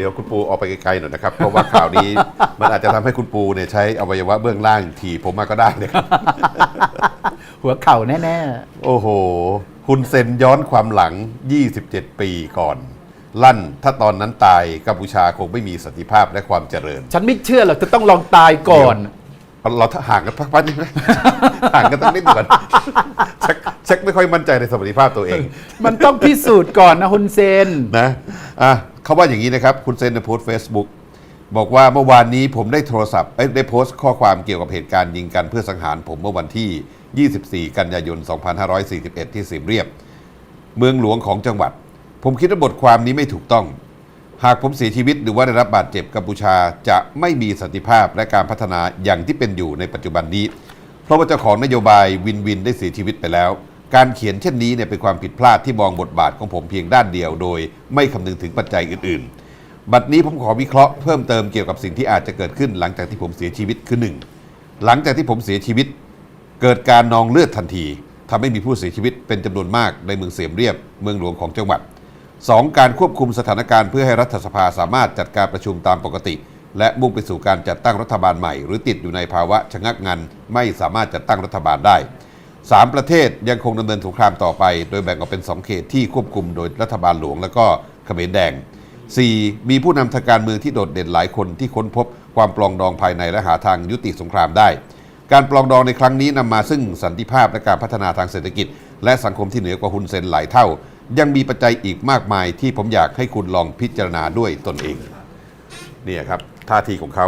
เดี๋ยวคุณปูออกไปไกลๆหน่อยนะครับ เพราะว่าข่าวนี้มันอาจจะทำให้คุณปูเนี่ยใช้อวัยวะเบื้องล่างถีบผมมาก็ได้นะครับ หัวเข่าแน่โอ้โห คุณเซนย้อนความหลัง 27 ปีก่อน ลั่น ถ้าตอนนั้นตายกัมพูชาคงไม่มีสันติภาพและความเจริญ ๆ ฉันไม่เชื่อหรอกจะต้องลองตายก่อน เราห่างกันพักพักนึงไหม ห่างกันตั้งนิดหน่อยชักชักไม่ค่อยมั่นใจในสมรรถภาพตัวเอง มันต้องพิสูจน์ก่อนนะฮุนเซน นะอะ เขาว่าอย่างนี้นะครับ คุณเซนในโพสต์เฟซบุ๊กบอกว่าเมื่อวานนี้ผมได้โทรศัพท์ได้โพสต์ข้อความเกี่ยวกับเหตุการณ์ยิงกันเพื่อสังหารผมเมื่อวันที่ 24 กันยายน 2541 ที่สิมเรียบ เมืองหลวงของจังหวัด ผมคิดว่าบทความนี้ไม่ถูกต้อง หากผมเสียชีวิตหรือว่าได้รับบาดเจ็บกัมพูชาจะไม่มีสันติภาพและการพัฒนาอย่างที่เป็นอยู่ในปัจจุบันนี้ เพราะว่าเจ้าของนโยบายวินวินได้เสียชีวิตไปแล้ว การเขียนเช่นนี้เนี่ยเป็นความผิดพลาดที่มองบทบาทของผมเพียงด้านเดียว โดยไม่คำนึงถึงปัจจัยอื่น ๆ บัดนี้ผมขอวิเคราะห์เพิ่มเติมเกี่ยวกับสิ่งที่อาจจะเกิดขึ้นหลังจากที่ผมเสียชีวิตคือหนึ่งหลังจากที่ผมเสียชีวิต เกิดการนองเลือดทันทีทำให้มีผู้เสียชีวิตเป็นจำนวนมากในเมืองเสียมเรียบ เมืองหลวงของจังหวัด 2. การควบคุมสถานการณ์เพื่อให้รัฐสภาสามารถจัดการประชุมตามปกติ และมุ่งไปสู่การจัดตั้งรัฐบาลใหม่ หรือติดอยู่ในภาวะชะงักงันไม่สามารถจัดตั้งรัฐบาลได้ 3. ประเทศยังคงดำเนินสงครามต่อไป โดยแบ่งออกเป็น 2 เขตที่ควบคุมโดยรัฐบาลหลวง และก็เขมรแดง 4. มีผู้นำทางการเมืองที่โดดเด่นหลายคนที่ค้นพบความปลองดองภายในและหาทางยุติสงครามได้ การปลองดองในครั้งนี้นำมาซึ่งสันติภาพและการพัฒนาทางเศรษฐกิจ และสังคมที่เหนือกว่าฮุนเซนหลายเท่า ยังมีปัจจัยอีกมากมายที่ผมอยากให้คุณลองพิจารณาด้วยตนเองเนี่ยครับท่าทีของเขา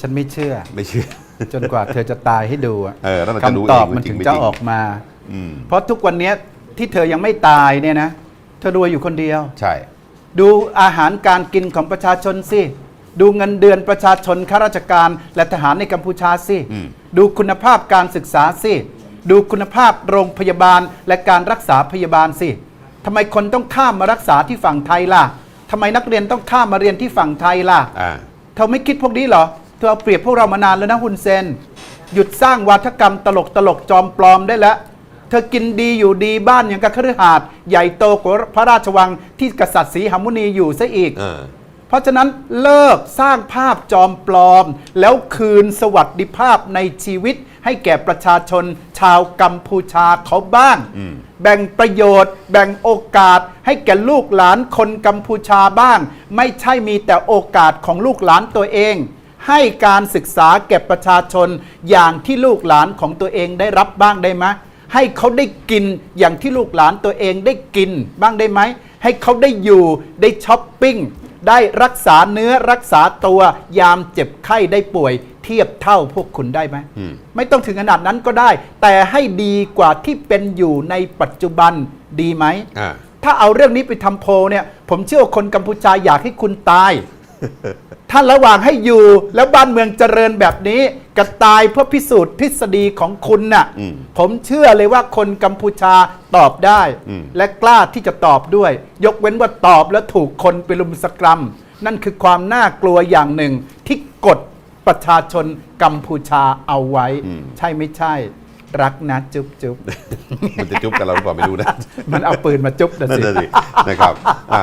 ฉันไม่เชื่อไม่เชื่อ จนกว่าเธอจะตายให้ดูอะเออแล้วเราจะรู้คำตอบเองว่ามันจริถึงงไม่จะจริงออกมา อืมเพราะทุกวันเนี้ยที่เธอยังไม่ตายเนี่ยนะเธอรวยอยู่คนเดียว ใช่ ดูอาหารการกินของประชาชนสิ ดูเงินเดือนประชาชนข้าราชการ และทหารในกัมพูชาสิ อืม ดูคุณภาพการศึกษาสิ ดูคุณภาพโรงพยาบาลและการรักษาพยาบาลสิทำไมคนต้องข้ามมารักษาที่ฝั่งไทยล่ะทำไมนักเรียนต้องข้ามมาเรียนที่ฝั่งไทยล่ะ อ่า เธอไม่คิดพวกนี้เหรอ เธอเอาเปรียบพวกเรามานานแล้วนะฮุนเซน หยุดสร้างวาทกรรมตลกตลกจอมปลอมได้แล้ว เธอกินดีอยู่ดีบ้านอย่างกับคฤหาสน์ใหญ่โตกว่าพระราชวังที่กษัตริย์ศรีหมุนีอยู่ซะอีก เออ เพราะฉะนั้นเลิกสร้างภาพจอมปลอม แล้วคืนสวัสดิภาพในชีวิต ให้แก่ประชาชนชาวกัมพูชาเขาบ้าง อืม แบ่งประโยชน์ แบ่งโอกาส ให้แก่ลูกหลานคนกัมพูชาบ้าง ไม่ใช่มีแต่โอกาสของลูกหลานตัวเอง ให้การศึกษาแก่ประชาชนอย่างที่ลูกหลานของตัวเองได้รับบ้างได้ไหมให้เขาได้กินอย่างที่ลูกหลานตัวเองได้กินบ้างได้ไหม ให้เขาได้อยู่ได้ช้อปปิ้งได้รักษาเนื้อรักษาตัวยามเจ็บไข้ได้ป่วย เทียบเท่าพวกคุณได้ไหมอืมไม่ต้องถึงขนาดนั้นก็ได้ แต่ให้ดีกว่าที่เป็นอยู่ในปัจจุบันดีไหมอ่าถ้าเอาเรื่องนี้ไปทำโพลเนี่ย ผมเชื่อว่าคนกัมพูชาอยากให้คุณตาย ถ้าระหว่างให้อยู่แล้วบ้านเมืองเจริญแบบนี้กับตายเพื่อพิสูจน์ทฤษฎีของคุณน่ะ อืมผมเชื่อเลยว่าคนกัมพูชาตอบได้ อืม และกล้าที่จะตอบด้วย ยกเว้นว่าตอบแล้วถูกคนไปลุมสกรัม นั่นคือความน่ากลัวอย่างหนึ่งที่กดประชาชนกัมพูชาเอาไว้ ใช่ไม่ใช่ รักนะจุ๊บจุ๊บมันจะจุ๊บกันเราหรือเปล่าไม่รู้นะ มันเอาปืนมาจุ๊บนะนั่นสิ น่ะสินะครับอะ